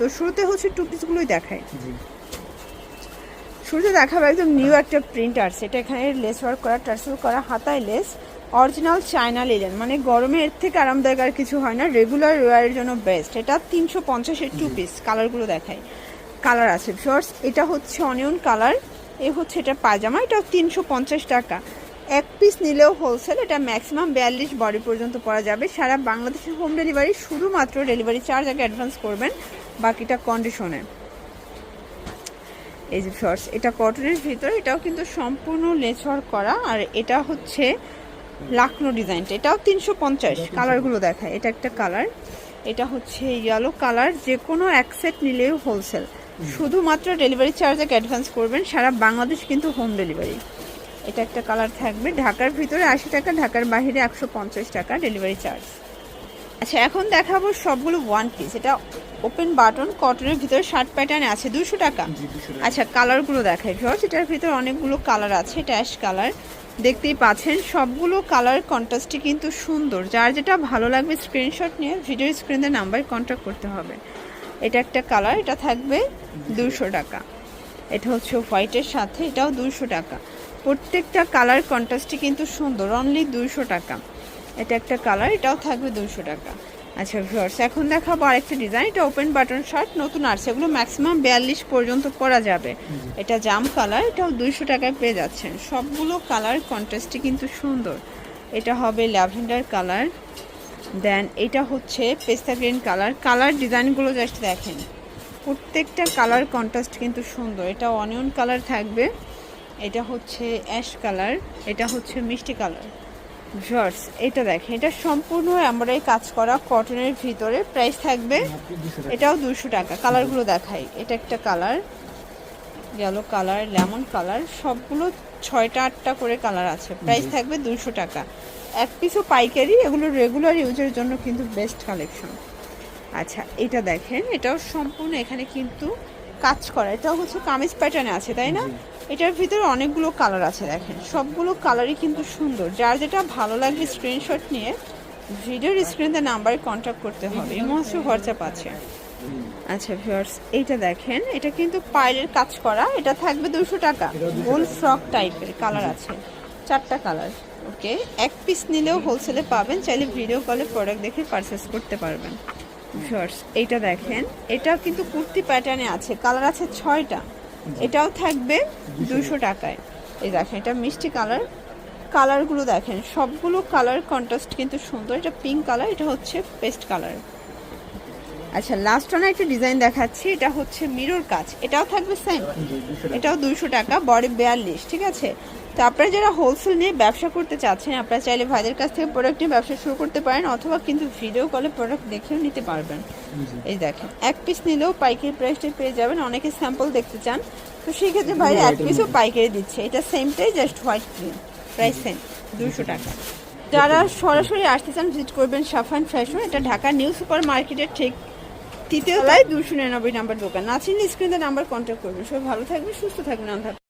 তো শুরুতে হচ্ছে টু পিসগুলোই দেখায় শুরুতে দেখাবো একদম নিউ একটা প্রিন্ট আসছে এটা এখানে লেস ওয়ার্ক করা টার্সেল করা হাতায় লেস অরিজিনাল চায়না লিলেন মানে গরমে এর থেকে আরামদায়ক আর কিছু হয় না রেগুলার ওয়ারের জন্য বেস্ট এটা তিনশো পঞ্চাশের টু পিস কালারগুলো দেখায়। কালার আছে শর্টস এটা হচ্ছে অনিয়ন কালার এ হচ্ছে এটা পায়জামা এটা তিনশো পঞ্চাশ টাকা। এক পিস নিলেও হোলসেল এটা ম্যাক্সিমাম বিয়াল্লিশ বডি পর্যন্ত পরা যাবে। সারা বাংলাদেশের হোম ডেলিভারি শুধুমাত্র ডেলিভারি চার্জ আগে অ্যাডভান্স করবেন বাকিটা কন্ডিশনে এই যে শর্টস এটা কটনের ভিতরে এটাও কিন্তু সম্পূর্ণ লেচর করা আর এটা হচ্ছে লাকনো ডিজাইনটা এটাও তিনশো পঞ্চাশ কালারগুলো দেখায়। এটা একটা কালার এটা হচ্ছে ইয়েলো কালার যে কোনো এক সেট নিলেও হোলসেল শুধুমাত্র ডেলিভারি চার্জ এক অ্যাডভান্স করবেন সারা বাংলাদেশ কিন্তু হোম ডেলিভারি এটা একটা কালার থাকবে। ঢাকার ভিতরে আশি টাকা ঢাকার বাইরে একশো পঞ্চাশ টাকা ডেলিভারি চার্জ। আচ্ছা এখন দেখাবো সবগুলো ওয়ান পিস এটা ওপেন বাটন কটনের ভিতরে শার্ট প্যাটার্ন আছে দুশো টাকা। আচ্ছা কালারগুলো দেখাই ভিউয়ার্স এটার ভিতরে অনেকগুলো কালার আছে এটা অ্যাশ কালার দেখতেই পাচ্ছেন সবগুলো কালার কন্ট্রাস্টই কিন্তু সুন্দর। যার যেটা ভালো লাগবে স্ক্রিনশট নিয়ে ভিডিও স্ক্রিনের নাম্বারে কন্ট্যাক্ট করতে হবে। এটা একটা কালার এটা থাকবে দুশো টাকা। এটা হচ্ছে হোয়াইটের সাথে এটাও দুশো টাকা। প্রত্যেকটা কালার কন্ট্রাস্টই কিন্তু সুন্দর অনলি দুশো টাকা। এটা একটা কালার এটাও থাকবে দুশো টাকা। আচ্ছা ভিউয়ার্স এখন দেখাবো আরেকটা ডিজাইন এটা ওপেন বাটন শার্ট নতুন আসছে এগুলো ম্যাক্সিমাম বিয়াল্লিশ পর্যন্ত পরা যাবে। এটা জাম কালার এটাও দুইশো টাকায় পেয়ে যাচ্ছেন। সবগুলো কালার কন্ট্রাস্টই কিন্তু সুন্দর। এটা হবে ল্যাভেন্ডার কালার দেন এটা হচ্ছে পেস্তা গ্রিন কালার কালার ডিজাইনগুলো জাস্ট দেখেন। প্রত্যেকটা কালার কন্ট্রাস্ট কিন্তু সুন্দর। এটা অনিয়ন কালার থাকবে। এটা হচ্ছে অ্যাশ কালার এটা হচ্ছে মিষ্টি কালার জর্স এটা দেখেন এটা সম্পূর্ণ এমব্রয়ডারি কাজ করা কটনের ভিতরে। প্রাইস থাকবে এটাও দুশো টাকা। কালারগুলো দেখাই। এটা একটা colour yellow colour lemon colour সবগুলো ছয়টা আটটা করে কালার আছে। প্রাইস থাকবে দুশো টাকা। এক পিসও পাইকারি এগুলো রেগুলার ইউজের জন্য কিন্তু বেস্ট কালেকশন আচ্ছা এটা দেখেন এটাও সম্পূর্ণ এখানে কিন্তু কাজ করা। এটাও হচ্ছে কামিজ প্যাটার্নে আছে তাই না? এটার ভিতরে অনেকগুলো কালার আছে দেখেন। সবগুলো কালারই কিন্তু সুন্দর। যার যেটা ভালো লাগবে স্ক্রিনশট নিয়ে ভিডিওর স্ক্রিনে নাম্বারে কন্ট্যাক্ট করতে হবে। এই মহস্য হোয়াটসঅ্যাপ আছে। আচ্ছা ভিউয়ার্স এইটা দেখেন এটা কিন্তু পাইলের কাজ করা। এটা থাকবে দুশো টাকা। গোল ফ্রক টাইপের কালার আছে। চারটা কালার ওকে এক পিস নিলেও হোলসেলে পাবেন। চাইলে ভিডিও কলে প্রোডাক্ট দেখে পারচেস করতে পারবেন। ভিউয়ার্স এইটা দেখেন। এটা কিন্তু কুর্তি প্যাটার্নে আছে। কালার আছে ছয়টা। এটাও থাকবে দুশো টাকায়। এই দেখেন এটা মিষ্টি কালার কালারগুলো দেখেন সবগুলো কালার কন্ট্রাস্ট কিন্তু সুন্দর। এটা পিঙ্ক কালার এটা হচ্ছে পেস্ট কালার আচ্ছা লাস্ট ওয়ান একটা ডিজাইন দেখাচ্ছি এটা হচ্ছে মিরর কাজ। এটাও থাকবে সেম এটাও দুইশো টাকা বডি বিয়াল্লিশ ঠিক আছে? তো আপনারা যারা হোলসেল নিয়ে ব্যবসা করতে চাচ্ছেন আপনারা চাইলে ভাইদের কাছ থেকে প্রোডাক্ট নিয়ে ব্যবসা শুরু করতে পারেন অথবা কিন্তু ভিডিও কলে প্রোডাক্ট দেখেও নিতে পারবেন। এই দেখেন এক পিস নিলেও পাইকারি প্রাইসটা পেয়ে যাবেন অনেকে স্যাম্পল দেখতে চান। তো সেই ক্ষেত্রে ভাইরা এক পিসও পাইকারি দিচ্ছে। এটা সেমটাই just white cream price same দুশো টাকা। যারা সরাসরি আসতে চান ভিজিট করবেন সাফান ফ্যাশন এটা ঢাকা নিউ সুপার মার্কেটের ঠিক তৃতীয় তলায় দুশো নিরানব্বই নাম্বার দোকান। আছেন স্ক্রিনে নাম্বার কন্ট্যাক্ট করবেন। সবাই ভালো থাকবেন সুস্থ থাকবেন আন্ধার।